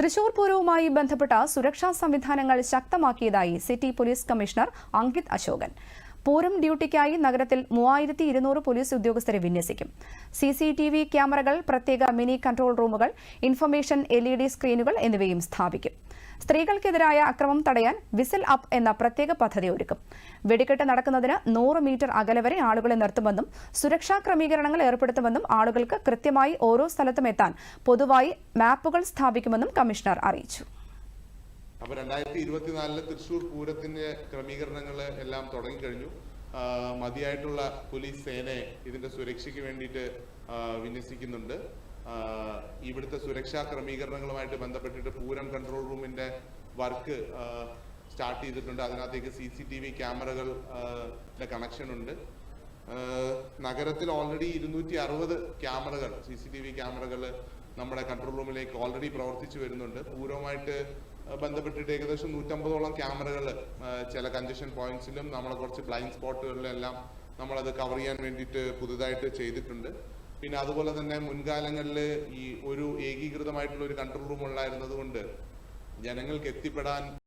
തൃശൂർ പൂരവുമായി ബന്ധപ്പെട്ട സുരക്ഷാ സംവിധാനങ്ങൾ ശക്തമാക്കിയതായി city police commissioner Ankit Ashokan. Pooram ഡ്യൂട്ടിക്കായി നഗരത്തിൽ മൂവായിരത്തി ഇരുന്നൂറ് പോലീസ് ഉദ്യോഗസ്ഥരെ വിന്യസിക്കും. സിസിടിവി ക്യാമറകൾ പ്രത്യേക മിനി കൺട്രോൾ റൂമുകൾ ഇൻഫർമേഷൻ എൽ സ്ക്രീനുകൾ എന്നിവയും സ്ഥാപിക്കും. സ്ത്രീകൾക്കെതിരായ അക്രമം തടയാൻ വിസിൽ അപ്പ് എന്ന പ്രത്യേക പദ്ധതി ഒരുക്കും. വെടിക്കെട്ട് നടക്കുന്നതിന് നൂറ് മീറ്റർ അകലെ വരെ ആളുകളെ നിർത്തുമെന്നും സുരക്ഷാ ക്രമീകരണങ്ങൾ ഏർപ്പെടുത്തുമെന്നും ആളുകൾക്ക് കൃത്യമായി ഓരോ സ്ഥലത്തും എത്താൻ പൊതുവായി മാപ്പുകൾ സ്ഥാപിക്കുമെന്നും കമ്മീഷണർ അറിയിച്ചു. അപ്പൊ രണ്ടായിരത്തി ഇരുപത്തിനാലിൽ തൃശ്ശൂർ പൂരത്തിന്റെ ക്രമീകരണങ്ങൾ എല്ലാം തുടങ്ങിക്കഴിഞ്ഞു. മതിയായിട്ടുള്ള പോലീസ് സേനയെ ഇതിന്റെ സുരക്ഷയ്ക്ക് വേണ്ടിയിട്ട് വിന്യസിക്കുന്നുണ്ട്. ഇവിടുത്തെ സുരക്ഷാ ക്രമീകരണങ്ങളുമായിട്ട് ബന്ധപ്പെട്ടിട്ട് പൂരം കൺട്രോൾ റൂമിന്റെ വർക്ക് സ്റ്റാർട്ട് ചെയ്തിട്ടുണ്ട്. അതിനകത്തേക്ക് സി സി ടി വി ക്യാമറകൾ കണക്ഷൻ ഉണ്ട് നഗരത്തിൽ ഓൾറെഡി ഇരുന്നൂറ്റി അറുപത് ക്യാമറകൾ സി സി ടി വി ക്യാമറകൾ നമ്മുടെ കൺട്രോൾ റൂമിലേക്ക് ഓൾറെഡി പ്രവർത്തിച്ചു വരുന്നുണ്ട്. പൂരവുമായിട്ട് ബന്ധപ്പെട്ടിട്ട് ഏകദേശം നൂറ്റമ്പതോളം ക്യാമറകൾ ചില കഞ്ചഷൻ പോയിന്റ്സിലും നമ്മളെ കുറച്ച് ബ്ലൈൻഡ് സ്പോട്ടുകളിലെല്ലാം നമ്മളത് കവർ ചെയ്യാൻ വേണ്ടിയിട്ട് പുതുതായിട്ട് ചെയ്തിട്ടുണ്ട്. പിന്നെ അതുപോലെ തന്നെ മുൻകാലങ്ങളിൽ ഈ ഒരു ഏകീകൃതമായിട്ടുള്ള ഒരു കൺട്രോൾ റൂം ഉണ്ടായിരുന്നത് കൊണ്ട് ജനങ്ങൾക്ക് എത്തിപ്പെടാൻ